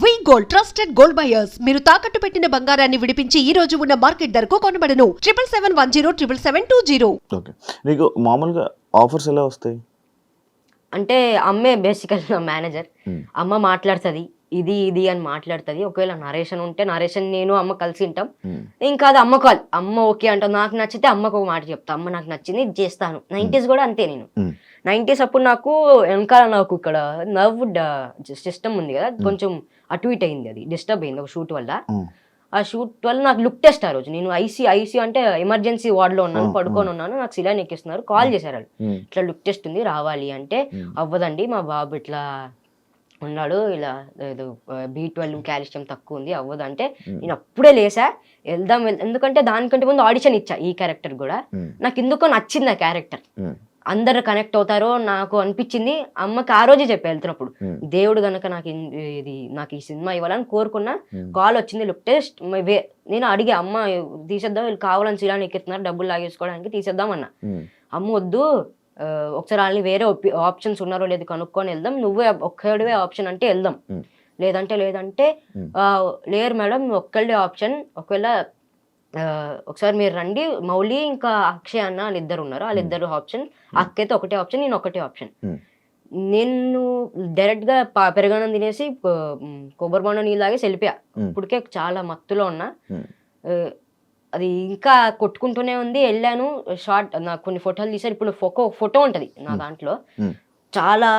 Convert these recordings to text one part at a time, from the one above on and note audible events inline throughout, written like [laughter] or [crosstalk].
V gold trusted gold buyers మీరు తాకట్టు పెట్టిన బంగారాన్ని విడిపించి ఈ రోజు ఉన్న మార్కెట్ ధరకు కొనబడను triple seven one zero triple seven two zero okay నీకు మామూలుగా ఆఫర్స్ ఎలా వస్తాయి అంటే అమ్మే బేసికల్ మేనేజర్ hmm. అమ్మ మాట్లాడుతుంది ఇది ఇది అని మాట్లాడుతుంది ఒకవేళ నరేషన్ ఉంటే నరేషన్ నేను అమ్మ కలిసి ఉంటాం ఇంకా hmm. అది అమ్మ కాల్ అమ్మ ఓకే అంటాం నాకు నచ్చితే అమ్మకు ఒక మాట చెప్తా అమ్మ నాకు నచ్చింది చేస్తాను hmm. నైంటీస్ కూడా అంతే నేను నైంటీస్ అప్పుడు నాకు వెనకాల నాకు ఇక్కడ నర్వ్ సిస్టమ్ ఉంది కదా కొంచెం అటు ఇటు అయింది అది డిస్టర్బ్ అయింది ఒక షూట్ వల్ల ఆ షూట్ వల్ల నాకు లుక్ టెస్ట్ ఆ రోజు నేను ఐసీ ఐసీ అంటే ఎమర్జెన్సీ వార్డ్లో ఉన్నాను పడుకొని ఉన్నాను నాకు శిలా నెక్కిస్తున్నారు కాల్ చేశారు వాళ్ళు ఇట్లా లుక్ టెస్ట్ ఉంది రావాలి అంటే అవ్వదండి మా బాబు ఇట్లా ఉన్నాడు ఇలా ఏదో బీ ట్వెల్వ్ కాల్షియం తక్కువ ఉంది అవ్వదు అంటే నేను అప్పుడే లేసా వెళ్దాం ఎందుకంటే దానికంటే ముందు ఆడిషన్ ఇచ్చా ఈ క్యారెక్టర్ కూడా నాకు ఎందుకో నచ్చింది ఆ క్యారెక్టర్ అందరు కనెక్ట్ అవుతారో నాకు అనిపించింది అమ్మకి ఆ రోజే చెప్పి వెళ్తున్నప్పుడు దేవుడు గనక నాకు ఇది నాకు ఈ సినిమా ఇవ్వాలని కోరుకున్న కాల్ వచ్చింది లుక్ టెస్ట్ నేను అడిగే అమ్మ తీసేద్దాం వీళ్ళు కావాలని చీరాన్ని ఎక్కిస్తున్నారు డబ్బులు లాగేసుకోవడానికి తీసేద్దాం అన్న అమ్మ వద్దు ఒకసారి వాళ్ళని వేరే ఆప్షన్స్ ఉన్నారో లేదు కనుక్కొని వెళ్దాం నువ్వే ఒక్కడివే ఆప్షన్ అంటే వెళ్దాం లేదంటే లేదంటే లేరు మేడం ఒక్కళ్ళే ఆప్షన్ ఒకవేళ ఒకసారి మీరు రండి మౌలి ఇంకా అక్షయ్ అన్న వాళ్ళిద్దరు ఉన్నారు వాళ్ళిద్దరు ఆప్షన్ అక్కయితే ఒకటే ఆప్షన్ నేను ఒకటే ఆప్షన్ నేను డైరెక్ట్ గా పెరగనం తినేసి కొబ్బరి బొండ నీళ్ళు తాగేసి వెళ్ళిపోయా ఇప్పటికే చాలా మత్తులో ఉన్నా అది ఇంకా కొట్టుకుంటూనే ఉంది వెళ్ళాను షార్ట్ నాకు కొన్ని ఫోటోలు తీసారు ఇప్పుడు ఫోటో ఫోటో ఉంటుంది నా దాంట్లో చాలా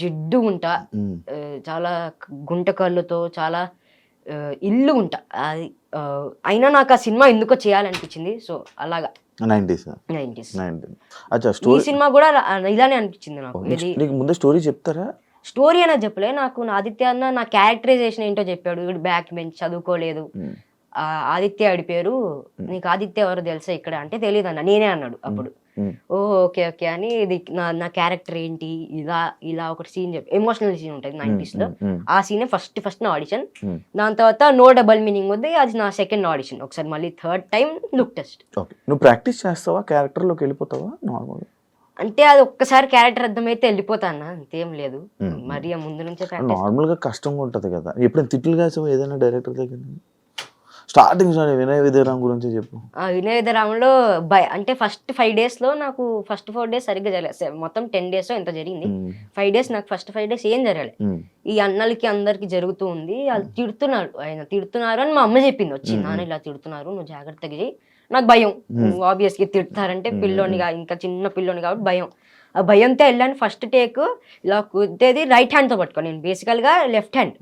జిడ్డు ఉంటా చాలా గుంట కళ్ళుతో చాలా ఇల్లు ఉంటా అది అయినా నాకు ఆ సినిమా ఎందుకో చేయాలనిపించింది సో అలాగా నైన్టీస్ స్టోరీ సినిమా కూడా ఇలానే అనిపించింది నాకు ఇది ముందే స్టోరీ చెప్తారా స్టోరీ అనేది చెప్పలే నాకు నా ఆదిత్య అన్న నా క్యారెక్టరైజేషన్ ఏంటో చెప్పాడు బ్యాక్ బెంచ్ చదువుకోలేదు ఆదిత్య ఆడి పేరు నీకు ఆదిత్య ఎవరు తెలుసా ఇక్కడ అంటే తెలియదు అన్న నేనే అన్నాడు అప్పుడు ఓ ఓకే ఓకే అని ఇది నా నా క్యారెక్టర్ ఏంటి ఇలా ఇలా ఒకటి సీన్ చెప్పి ఎమోషనల్ సీన్ ఉంటుంది నైన్టీస్ లో ఆ సీనే ఫస్ట్ ఫస్ట్ నా ఆడిషన్ దాని తర్వాత నో డబల్ మీనింగ్ ఉంది అది నా సెకండ్ ఆడిషన్ ఒకసారి మళ్ళీ థర్డ్ టైం లుక్ టెస్ట్ నువ్వు ప్రాక్టీస్ చేస్తావా క్యారెక్టర్ లోకి వెళ్ళిపోతావా నార్మల్ అంటే అది ఒక్కసారి క్యారెక్టర్ అర్థమైతే వెళ్ళిపోతాను అంతేం లేదు మరి ముందు నుంచే నార్మల్ గా కష్టంగా ఉంటది కదా ఎప్పుడైనా తిట్లు కాసావా ఏదైనా డైరెక్టర్ దగ్గర స్టార్టింగ్ వినయ విధరామ్ గురించి చెప్పు వినయ విధేరామ్లో బై అంటే ఫస్ట్ ఫైవ్ లో నాకు ఫస్ట్ ఫోర్ డేస్ సరిగ్గా జరగలేదు మొత్తం టెన్ డేస్ ఎంత జరిగింది ఫైవ్ డేస్ నాకు ఫస్ట్ ఫైవ్ డేస్ ఏం జరగలేదు ఈ అన్నలకి అందరికి జరుగుతూ ఉంది వాళ్ళు తిడుతున్నారు ఆయన తిడుతున్నారు అని మా అమ్మ చెప్పింది వచ్చి నాన్న ఇలా తిడుతున్నారు నువ్వు జాగ్రత్తగా చేయి నాకు భయం ఆబ్వియస్ hmm. గా తిడతారంటే hmm. పిల్లోని ఇంకా చిన్న పిల్లోని కాబట్టి భయం ఆ భయంతో వెళ్ళాను ఫస్ట్ టేక్ ఇలా కుదేది రైట్ హ్యాండ్ తో పట్టుకోను నేను బేసికల్ గా లెఫ్ట్ హ్యాండ్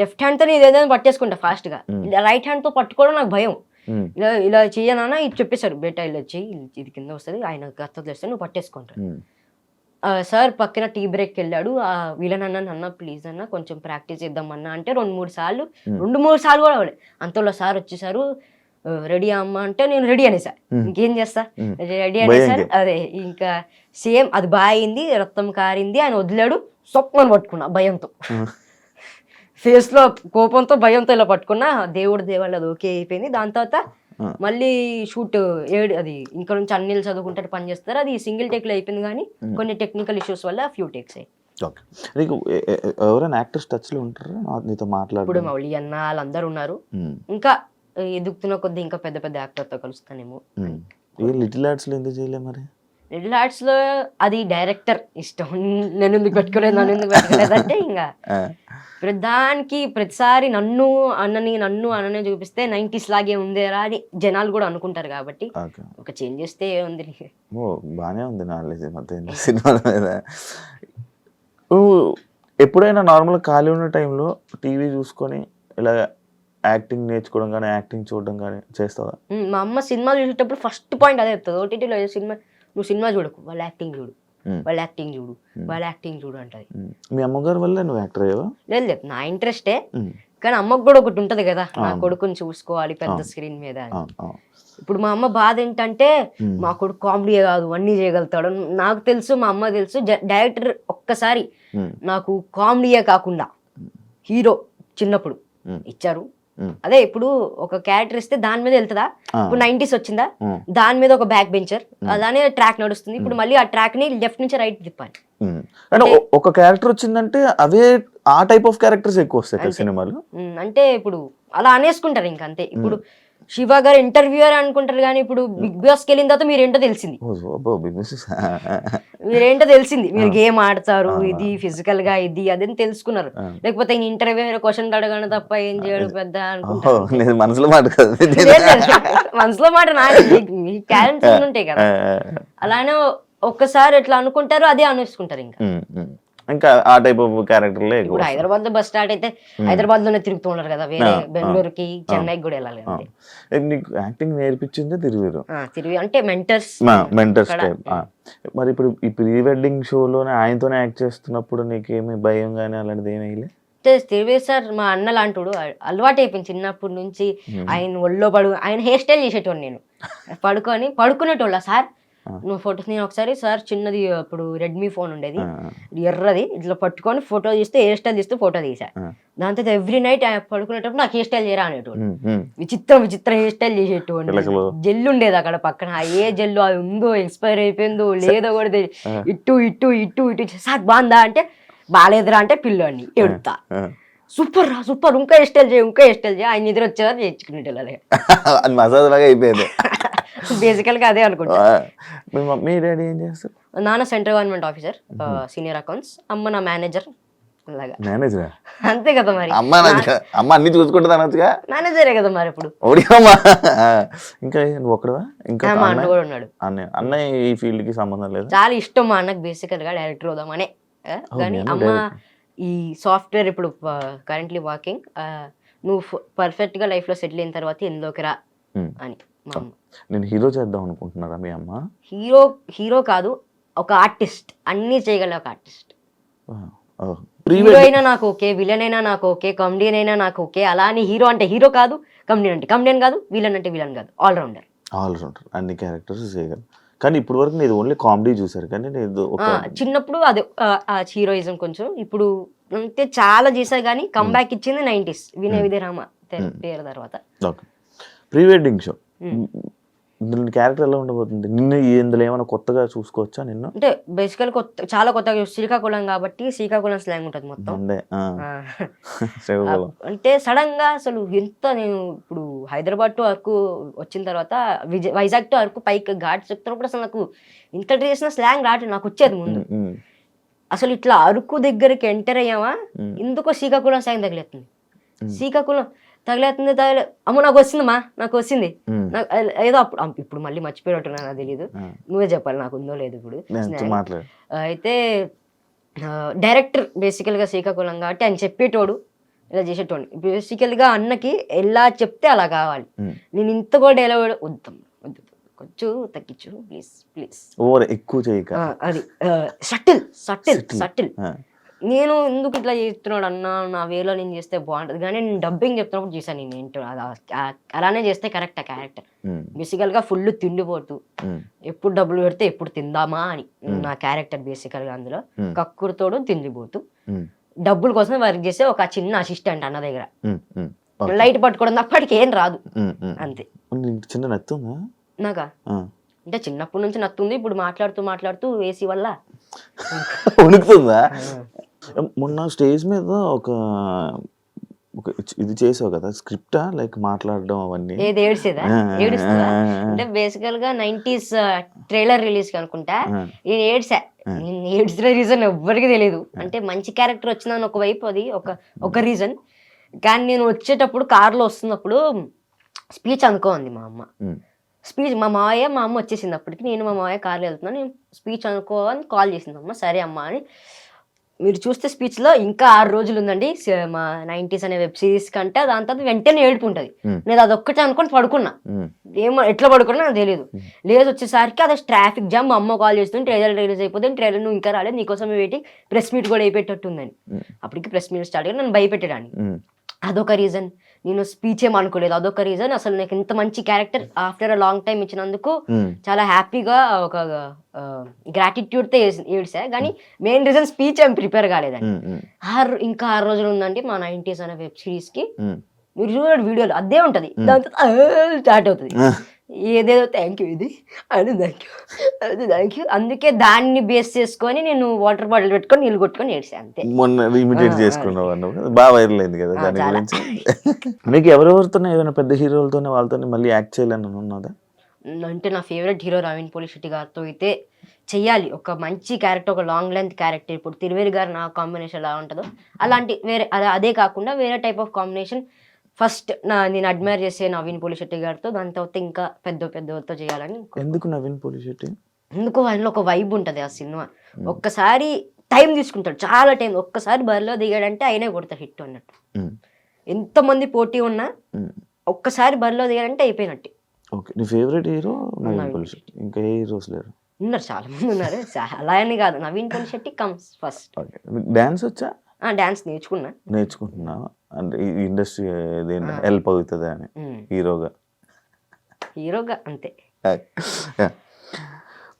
లెఫ్ట్ హ్యాండ్ తో నేను ఏదైనా పట్టేసుకుంటా ఫాస్ట్ గా రైట్ hmm. హ్యాండ్ తో పట్టుకోవడం నాకు భయం ఇలా ఇలా చేయనా ఇది చెప్పేశారు బేటా ఇలా చెయ్యి ఇది కింద వస్తుంది ఆయన గత తెస్తే నువ్వు పట్టేసుకుంటాను సార్ పక్కన టీ బ్రేక్ వెళ్ళాడు వీళ్ళని అన్న అన్న ప్లీజ్ అన్న కొంచెం ప్రాక్టీస్ చేద్దాం అంటే రెండు మూడు సార్లు రెండు మూడు సార్లు కూడా అంతలో సార్ వచ్చేసారు రెడీ అమ్మ అంటే నేను రెడీ అనే సార్ ఇంకేం చేస్తా రెడీ అనే సార్ అదే ఇంకా సేమ్ అది అయింది రక్తం కారింది ఆయన వదిలాడు స్వప్నం పట్టుకున్నా భయంతో ఫేస్ లో కోపంతో భయంతో ఇలా పట్టుకున్నా దేవుడు దేవాళ్ళు అది ఓకే అయిపోయింది దాని తర్వాత మళ్ళీ షూట్ ఏడు అది ఇంకా నుంచి అన్ని చదువుకుంటారు పని చేస్తారు అది సింగిల్ లో అయిపోయింది కానీ కొన్ని టెక్నికల్ ఇష్యూస్ వల్ల ఫ్యూ టేక్స్ అయ్యి ఎవరైనా యాక్టర్స్ లో ఉంటారు నీతో మాట్లాడు ఇప్పుడు మౌళి అన్న వాళ్ళందరూ ఉన్నారు ఇంకా ఎదుగుతున్న కొద్ది ఇంకా పెద్ద పెద్ద యాక్టర్తో కలుస్తానేమో లిటిల్ ఆర్ట్స్ లో ఎందుకు చేయలే మరి లిటిల్ ఆర్ట్స్ లో అది డైరెక్టర్ ఇష్టం నేను ఎందుకు పెట్టుకోలేదు నన్ను ఎందుకు అంటే ఇంకా దానికి ప్రతిసారి నన్ను అన్నని నన్ను అన్ననే చూపిస్తే నైంటీస్ లాగే ఉందేరా అని జనాలు కూడా అనుకుంటారు కాబట్టి ఒక చేంజ్ చేస్తే ఉంది ఓ బాగానే ఉంది నాలెడ్జ్ మొత్తం సినిమాల మీద ఎప్పుడైనా నార్మల్ ఖాళీ ఉన్న టైంలో టీవీ చూసుకొని ఇలా యాక్టింగ్ నేర్చుకోవడం కానీ యాక్టింగ్ చూడడం కానీ చేస్తావా మా అమ్మ సినిమా చూసేటప్పుడు ఫస్ట్ పాయింట్ అదే చెప్తుంది ఓటీటీలో సినిమా నువ్వు సినిమా చూడకు వాళ్ళ యాక్టింగ్ చూడు వాళ్ళ యాక్టింగ్ చూడు వాళ్ళ యాక్టింగ్ చూడు అంటది మీ అమ్మగారు వల్ల నువ్వు యాక్టర్ అయ్యావా లేదు లేదు నా ఇంట్రెస్టే కానీ అమ్మకు కూడా ఒకటి ఉంటది కదా నా కొడుకుని చూసుకోవాలి పెద్ద స్క్రీన్ మీద ఇప్పుడు మా అమ్మ బాధ ఏంటంటే మా కొడుకు కామెడీ కాదు అన్ని చేయగలుగుతాడు నాకు తెలుసు మా అమ్మ తెలుసు డైరెక్టర్ ఒక్కసారి నాకు కామెడీయే కాకుండా హీరో చిన్నప్పుడు ఇచ్చారు అదే ఇప్పుడు ఒక క్యారెక్టర్ ఇస్తే దాని మీద వెళ్తుందా ఇప్పుడు నైన్టీస్ వచ్చిందా దాని మీద ఒక బ్యాక్ బెంచర్ అలానే ట్రాక్ నడుస్తుంది ఇప్పుడు మళ్ళీ ఆ ట్రాక్ ని లెఫ్ట్ నుంచి రైట్ తిప్పాలి ఒక క్యారెక్టర్ వచ్చిందంటే అవే ఆ టైప్ ఆఫ్ క్యారెక్టర్స్ ఎక్కువ వస్తాయి సినిమాలు అంటే ఇప్పుడు అలా అనేసుకుంటారు ఇంకంతే ఇప్పుడు శివ గారు ఇంటర్వ్యూ అనుకుంటారు కానీ ఇప్పుడు hmm. బిగ్ బాస్ కి వెళ్ళిన తర్వాత మీరేంటో తెలిసింది మీరేంటో తెలిసింది మీరు hmm. గేమ్ ఆడతారు hmm. ఇది ఫిజికల్ గా ఇది అదే తెలుసుకున్నారు లేకపోతే ఈయన ఇంటర్వ్యూ క్వశ్చన్ అడగాను తప్ప ఏం చేయడు పెద్ద oh, మనసులో మాట [laughs] మనసులో మాట టాలెంట్స్ ఉంటాయి కదా అలానే ఒక్కసారి ఎట్లా అనుకుంటారు అదే అనుకుంటారు ఇంకా ఇంకా ఆ టైప్ ఆఫ్ క్యారెక్టర్లే ఇప్పుడు హైదరాబాద్ లో బస్ స్టార్ట్ అయితే hmm. హైదరాబాద్ లోనే తిరుగుతూ ఉన్నారు కదా వేరే బెంగళూరు కి చెన్నైకి కూడా వెళ్ళాలి నీకు యాక్టింగ్ నేర్పించిందే తిరుగురు తిరిగి అంటే మెంటర్స్ మెంటర్స్ టైప్ మరి ఇప్పుడు ఈ ప్రీ వెడ్డింగ్ షోలోనే ఆయనతోనే యాక్ట్ చేస్తున్నప్పుడు నీకేమి భయం కానీ అలాంటిది ఏమైలే తిరువేది సార్ మా అన్న లాంటివాడు అలవాటు అయిపోయింది చిన్నప్పటి నుంచి hmm. ఆయన ఒళ్ళో పడు ఆయన హెయిర్ స్టైల్ చేసేటోడు నేను పడుకొని పడుకునేటోళ్ళ సార్ నువ్వు ఫొటోస్ నేను ఒకసారి సార్ చిన్నది ఇప్పుడు రెడ్మీ ఫోన్ ఉండేది ఎర్రది ఇట్లా పట్టుకొని ఫోటో తీస్తే హెయిర్ స్టైల్ తీస్తే ఫోటో తీసా దాంతో ఎవ్రీ నైట్ పడుకునేటప్పుడు నాకు హెయిర్ స్టైల్ చేయరా అనేటువంటి విచిత్రం విచిత్ర హెయిర్ స్టైల్ చేసేటువంటి జెల్ ఉండేది అక్కడ పక్కన ఏ జెల్లు అది ఉందో ఎక్స్పైర్ అయిపోయిందో లేదో కూడా ఇటు ఇటు ఇటు ఇటు సాక్ బాగుందా అంటే బాగాలేదురా అంటే పిల్లోని ఎడుతా సూపర్ రా సూపర్ ఇంకా హెయిర్ స్టైల్ చేయి ఇంకా హెయిర్ స్టైల్ చేయి ఆయన నిద్ర వచ్చేవారు చేయించుకునేటోళ్ళ [laughs] అది మసాజ్ లాగా అయిపోయింది [laughs] బేసికల్గా అదే అనుకుంటా మీ మమ్మీ డాడీ ఏం చేస్తారు నాన్న central government officer senior accounts అమ్మ నా మేనేజర్ మేనేజర్ అంతే కదా మరి అమ్మ అమ్మ అన్ని చూసుకుంటుంది అనొచ్చుగా మేనేజరే కదా మరి ఇప్పుడు ఓడియమ్మా ఇంకా ఒకడువా ఇంకా మా అన్న కూడా ఉన్నాడు అన్నయ్య అన్నయ్య ఈ ఫీల్డ్ కి సంబంధం లేదు చాలా ఇష్టం మా అన్నకు బేసికల్ గా డైరెక్టర్ అనే కానీ అమ్మ ఈ సాఫ్ట్వేర్ ఇప్పుడు కరెంట్లీ వాకింగ్ నువ్వు పర్ఫెక్ట్ గా లైఫ్ లో సెటిల్ అయిన తర్వాత ఎందులోకి రా అని నేను హీరో చేద్దాం అనుకుంటున్నారా మీ అమ్మ హీరో హీరో కాదు ఒక ఆర్టిస్ట్ అన్నీ చేయగల ఒక ఆర్టిస్ట్ హీరో అయినా నాకు ఓకే విలన్ అయినా నాకు ఓకే కామెడియన్ అయినా నాకు ఓకే అలా అని హీరో అంటే హీరో కాదు కమెడియన్ అంటే కమెడియన్ కాదు విలన్ అంటే విలన్ కాదు ఆల్రౌండర్ ఆల్రౌండర్ అన్ని క్యారెక్టర్స్ చేయగలను కానీ ఇప్పుడు వరకు నేను ఓన్లీ కామెడీ చూసారు కానీ నేను చిన్నప్పుడు అది హీరోయిజం కొంచెం ఇప్పుడు అంటే చాలా చేశారు కానీ కంబ్యాక్ ఇచ్చింది నైంటీస్ వినయ రామ పేరు తర్వాత ప్రీ వెడ్డింగ్ షో ఇందులో క్యారెక్టర్ ఎలా ఉండబోతుంది నిన్ను ఇందులో ఏమైనా కొత్తగా చూసుకోవచ్చా నిన్ను అంటే బేసికల్ కొత్త చాలా కొత్తగా శ్రీకాకుళం కాబట్టి శ్రీకాకుళం స్లాంగ్ ఉంటుంది మొత్తం [laughs] అంటే సడన్ గా అసలు ఎంత నేను ఇప్పుడు హైదరాబాద్ టు అరకు వచ్చిన తర్వాత వైజాగ్ టు అరకు పైకి ఘాట్ చెప్తున్నప్పుడు అసలు నాకు ఇంత చేసిన స్లాంగ్ రావట్లేదు నాకు వచ్చేది ముందు అసలు ఇట్లా అరకు దగ్గరికి ఎంటర్ అయ్యామా ఎందుకో శ్రీకాకుళం స్లాంగ్ తగిలేస్తుంది శ్రీకాకుళం తగిలేస్తుంది తగిలే అమ్మ నాకు వచ్చిందమ్మా నాకు వచ్చింది నాకు ఏదో అప్పుడు ఇప్పుడు మళ్ళీ మర్చిపోయినట్టున్నా నాకు తెలియదు నువ్వే చెప్పాలి నాకు ఉందో లేదు ఇప్పుడు అయితే డైరెక్టర్ బేసికల్గా శ్రీకాకుళం కాబట్టి ఆయన చెప్పేటోడు ఇలా చేసేటోడు బేసికల్గా అన్నకి ఎలా చెప్తే అలా కావాలి నేను ఇంత కూడా డైలాగ్ వద్దాం వద్దు కొంచెం తగ్గించు ప్లీజ్ ప్లీజ్ ఎక్కువ చేయక అది సటిల్ సటిల్ సటిల్ నేను ఎందుకు ఇట్లా చేస్తున్నాడు అన్న నా వేలో నేను చేస్తే బాగుంటుంది కానీ నేను డబ్బింగ్ చెప్తున్నప్పుడు చేశాను నేను ఏంటో అలానే చేస్తే కరెక్ట్ ఆ క్యారెక్టర్ బేసికల్ hmm. గా ఫుల్ తిండిపోతూ hmm. ఎప్పుడు డబ్బులు పెడితే ఎప్పుడు తిందామా అని hmm. నా క్యారెక్టర్ బేసికల్ గా అందులో కక్కుడుతోడు తిండిపోతూ డబ్బుల కోసం వర్క్ చేస్తే ఒక చిన్న అసిస్టెంట్ అన్న దగ్గర లైట్ పట్టుకోవడం తప్పటికి ఏం రాదు అంతే చిన్న నత్తుందా నాకా అంటే చిన్నప్పటి నుంచి నత్తుంది ఇప్పుడు మాట్లాడుతూ మాట్లాడుతూ ఏసీ వల్ల [laughs] ఉణుకుతుందా మొన్న స్టేజ్ మీద ఒక ఒక ఇది చేసావు కదా స్క్రిప్టా లైక్ మాట్లాడడం అవన్నీ ఏది ఏడ్చేదా ఏడుస్తుందా అంటే బేసికల్ గా నైన్టీస్ ట్రైలర్ రిలీజ్ అనుకుంటా నేను ఏడ్సా నేను ఏడ్చిన రీజన్ ఎవ్వరికి తెలియదు అంటే మంచి క్యారెక్టర్ వచ్చిందని ఒకవైపు అది ఒక ఒక రీజన్ కానీ నేను వచ్చేటప్పుడు కార్లో వస్తున్నప్పుడు స్పీచ్ అనుకోండి మా అమ్మ స్పీచ్ మా మావయ్య మా అమ్మ వచ్చేసింది అప్పటికి నేను మా మావయ్య కార్లో వెళ్తున్నాను నేను స్పీచ్ అనుకో అని కాల్ చేసింది అమ్మ సరే అమ్మ అని మీరు చూస్తే స్పీచ్లో ఇంకా ఆరు రోజులు ఉందండి మా నైన్టీస్ అనే వెబ్ సిరీస్ కంటే దాని తర్వాత వెంటనే ఏడుపు ఉంటుంది నేను ఒక్కటే అనుకుని పడుకున్నా ఏమో ఎట్లా పడుకున్నా నాకు తెలియదు లేదు వచ్చేసరికి అదే ట్రాఫిక్ జామ్ మా అమ్మ కాల్ చేస్తుంది ట్రైలర్ రిలీజ్ అయిపోతుంది ట్రైలర్ నువ్వు ఇంకా రాలేదు నీకోసం వెయిటింగ్ ప్రెస్ మీట్ కూడా అయిపెట్టట్టుందని అప్పటికి ప్రెస్ మీట్ స్టార్ట్ అయ్యి నన్ను భయపెట్టడానికి అదొక రీజన్ నేను స్పీచ్ ఏం అనుకోలేదు అదొక రీజన్ అసలు నాకు ఇంత మంచి character after a long time ఇచ్చినందుకు hmm. చాలా హ్యాపీగా ఒక గ్రాటిట్యూడ్ తో ఏడ్సా కానీ మెయిన్ రీజన్ స్పీచ్ ఏం ప్రిపేర్ కాలేదండి hmm, hmm. ఆరు ఇంకా ఆరు రోజులు ఉందండి మా నైన్టీస్ అనే వెబ్ సిరీస్ కి మీరు చూడండి వీడియోలు అదే ఉంటది దాంతో స్టార్ట్ అవుతుంది ఏదేదో థ్యాంక్ యూ ఇది అది థ్యాంక్ యూ అది థ్యాంక్ యూ అందుకే దాన్ని బేస్ చేసుకొని నేను వాటర్ బాటిల్ పెట్టుకొని నీళ్ళు కొట్టుకొని ఏడిసా అంతే మొన్న ఇమిటేట్ చేసుకున్నావు అన్నప్పుడు బాగా వైరల్ అయింది కదా దాని గురించి [laughs] మీకు ఎవరెవరితోనే ఏదైనా పెద్ద హీరోలతోనే వాళ్ళతోనే మళ్ళీ యాక్ట్ చేయాలని ఉన్నదా అంటే నా favourite hero Naveen Polishetty గారితో అయితే చెయ్యాలి ఒక మంచి క్యారెక్టర్ ఒక లాంగ్ లెంత్ క్యారెక్టర్ ఇప్పుడు తిరువేరు గారు నా కాంబినేషన్ ఎలా ఉంటుందో అలాంటి వేరే అదే కాకుండా వేరే టైప్ ఆఫ్ కాంబినేషన్ ఫస్ట్ నా నేను అడ్మైర్ చేసే నవీన్ పోలిశెట్టి గారితో దాని తర్వాత ఇంకా పెద్ద పెద్దతో చేయాలని ఎందుకు నవీన్ పోలిశెట్టి ఎందుకు ఆయనలో ఒక వైబ్ ఉంటుంది ఆ సినిమా ఒక్కసారి టైం తీసుకుంటాడు చాలా టైం ఒక్కసారి బరిలో దిగాడంటే ఆయనే కొడతాడు హిట్ అన్నట్టు ఎంతమంది పోటీ ఉన్నా ఒక్కసారి బరిలో దిగాడంటే అయిపోయినట్టు ఓకే నీ ఫేవరెట్ హీరో ఇంకా ఏ హీరోస్ లేరు ఉన్నారు చాలా మంది ఉన్నారు చాలా అని కాదు Naveen Polishetty comes first dance వచ్చా డాన్స్ నేర్చుకున్నా నేర్చుకుంటున్నావా అంటే ఇండస్ట్రీ ఇదేంటి హెల్ప్ అవుతుంది అని హీరోగా హీరోగా అంతే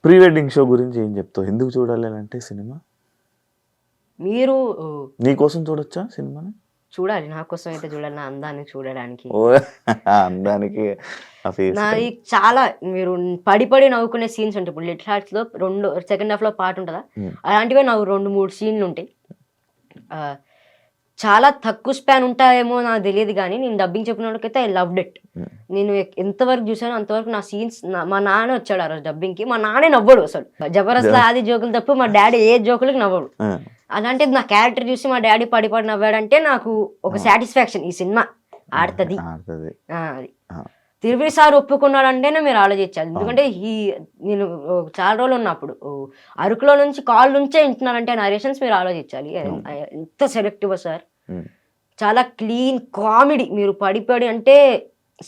ప్రీ వెడ్డింగ్ షో గురించి ఏం చెప్తావు ఎందుకు చూడాలి అంటే సినిమా మీరు నీకోసం చూడొచ్చా సినిమాని చూడాలి నా కోసం అయితే చూడాలి నా అందాన్ని చూడడానికి అందానికి నాది చాలా మీరు పడి పడి నవ్వుకునే సీన్స్ ఉంటాయి ఇప్పుడు లిటిల్ హార్ట్స్ లో రెండు సెకండ్ హాఫ్ లో పాట ఉంటుందా అలాంటివే నాకు రెండు మూడు సీన్లు ఉంటాయి చాలా తక్కువ స్పాన్ ఉంటాయేమో నాకు తెలియదు కానీ నేను డబ్బింగ్ చెప్పినోడికైతే ఐ లవ్డ్ ఇట్ hmm. నేను ఎంతవరకు చూసానో అంతవరకు నా సీన్స్ మా నాన్న వచ్చాడు ఆ రోజు డబ్బింగ్కి మా నాన్నే నవ్వడు అసలు జబర్దస్త్ ఆది జోకులు తప్ప మా డాడీ ఏ జోకులకి నవ్వడు hmm. అలాంటిది నా క్యారెక్టర్ చూసి మా డాడీ పడి పడి నవ్వాడంటే నాకు ఒక సాటిస్ఫాక్షన్ hmm. ఈ సినిమా ఆడుతుంది అది ah. తిరుపతి సార్ ఒప్పుకున్నాడంటేనే మీరు ఆలోచించాలి ఎందుకంటే ఈ నేను చాలా రోజులు ఉన్నప్పుడు అరకులో నుంచి కాల్ నుంచే వింటున్నానంటే నరేషన్స్ మీరు ఆలోచించాలి ఎంత సెలెక్టివ్ సార్ చాలా క్లీన్ కామెడీ మీరు పడిపడి అంటే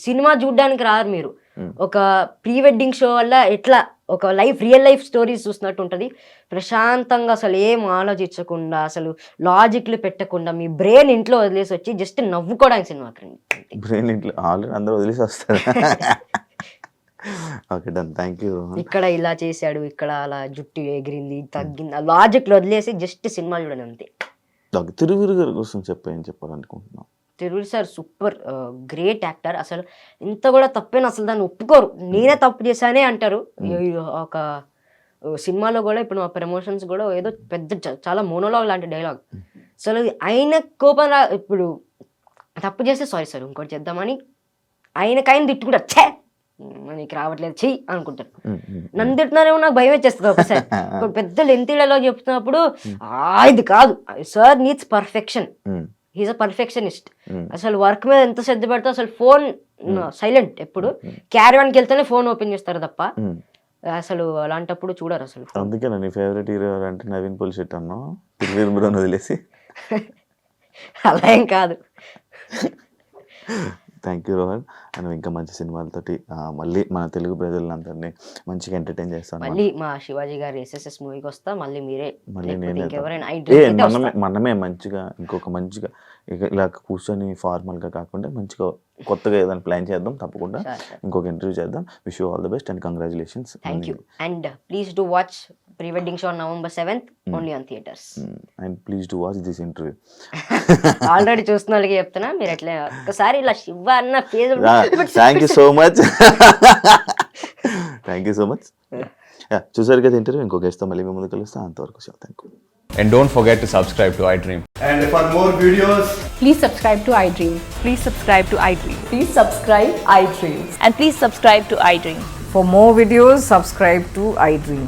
సినిమా చూడడానికి రారు మీరు ఒక ప్రీ వెడ్డింగ్ షో వల్ల ఎట్లా ఒక లైఫ్ రియల్ లైఫ్ స్టోరీస్ చూసినట్టు ఉంటుంది ప్రశాంతంగా అసలు ఏం ఆలోచించకుండా అసలు లాజిక్లు పెట్టకుండా మీ బ్రెయిన్ ఇంట్లో వదిలేసి వచ్చి జస్ట్ నవ్వుకోవడానికి సినిమా బ్రెయిన్ ఇంట్లో ఆల్రెడీ అందరూ వదిలేసి వస్తారు [laughs] ఓకే డన్ థ్యాంక్ యూ ఇక్కడ ఇలా చేశాడు ఇక్కడ అలా జుట్టు ఎగిరింది తగ్గింది లాజిక్లు వదిలేసి జస్ట్ సినిమా చూడండి అంతే తిరుగురు కోసం చెప్పి ఏం చెప్పాలనుకుంటున్నాం తిరుగుడు సార్ సూపర్ గ్రేట్ యాక్టర్ అసలు ఇంత కూడా తప్పేను అసలు దాన్ని ఒప్పుకోరు నేనే తప్పు చేశానే అంటారు ఒక సినిమాలో కూడా ఇప్పుడు మా ప్రమోషన్స్ కూడా ఏదో పెద్ద చాలా మోనోలాగ్ లాంటి డైలాగ్ అసలు ఆయన కోపం రా ఇప్పుడు తప్పు చేస్తే సారీ సార్ ఇంకోటి చేద్దామని ఆయనకైనా తిట్టుకుంటారు ఛే మనకి రావట్లేదు చెయ్యి అనుకుంటారు నన్ను తిట్టినారేమో నాకు భయం వచ్చేస్తుంది ఒకసారి [laughs] పెద్ద లెంతీలలో చెప్తున్నప్పుడు ఆ ఇది కాదు sir needs perfection he's a perfectionist అసలు వర్క్ మీద ఎంత శ్రద్ధ పెడతా అసలు ఫోన్ సైలెంట్ hmm. ఎప్పుడు వన్కి hmm. hmm. వెళ్తేనే ఫోన్ ఓపెన్ చేస్తారు తప్ప అసలు అలాంటప్పుడు చూడరు అసలు అందుకే నీ ఫేవరెట్ హీరో అంటే నవీన్ పులిశెట్టి అన్నా వదిలేసి [laughs] అలా ఏం కాదు [laughs] థ్యాంక్ యూ రోహన్ మనం ఇంకా మంచి సినిమాలతోటి మళ్ళీ మన తెలుగు ప్రజలందరినీ మంచిగా ఎంటర్టైన్ చేస్తాం మళ్ళీ మా శివాజీ గారి ఎస్ఎస్ఎస్ మూవీకి వస్తా మళ్ళీ మీరే మళ్ళీ నేను మనమే మనమే మంచిగా ఇంకొక మంచిగా ఇలా కూర్చొని ఫార్మల్గా కాకుండా మంచిగా కొత్తగా ఏదైనా ప్లాన్ చేద్దాం తప్పకుండా ఇంకొక ఇంటర్వ్యూ చేద్దాం wish all the best and congratulations thank you and please to watch pre wedding show on November seventh only on theatres and please to watch this interview already చూస్తున్న వాళ్ళకి చెప్తున్నా మీరు ఎట్లా ఒకసారి ఇలా శివ అన్న phase thank you so much thank you so much చూసారు కదా ఇంటర్వ్యూ ఇంకో గెస్ట్తో మళ్ళీ మేము కలుస్తాం అంతవరకు thank you And don't forget to subscribe to iDream. And for more videos, please subscribe to iDream. Please subscribe to iDream. Please subscribe iDream. And please subscribe to iDream. For more videos, subscribe to iDream.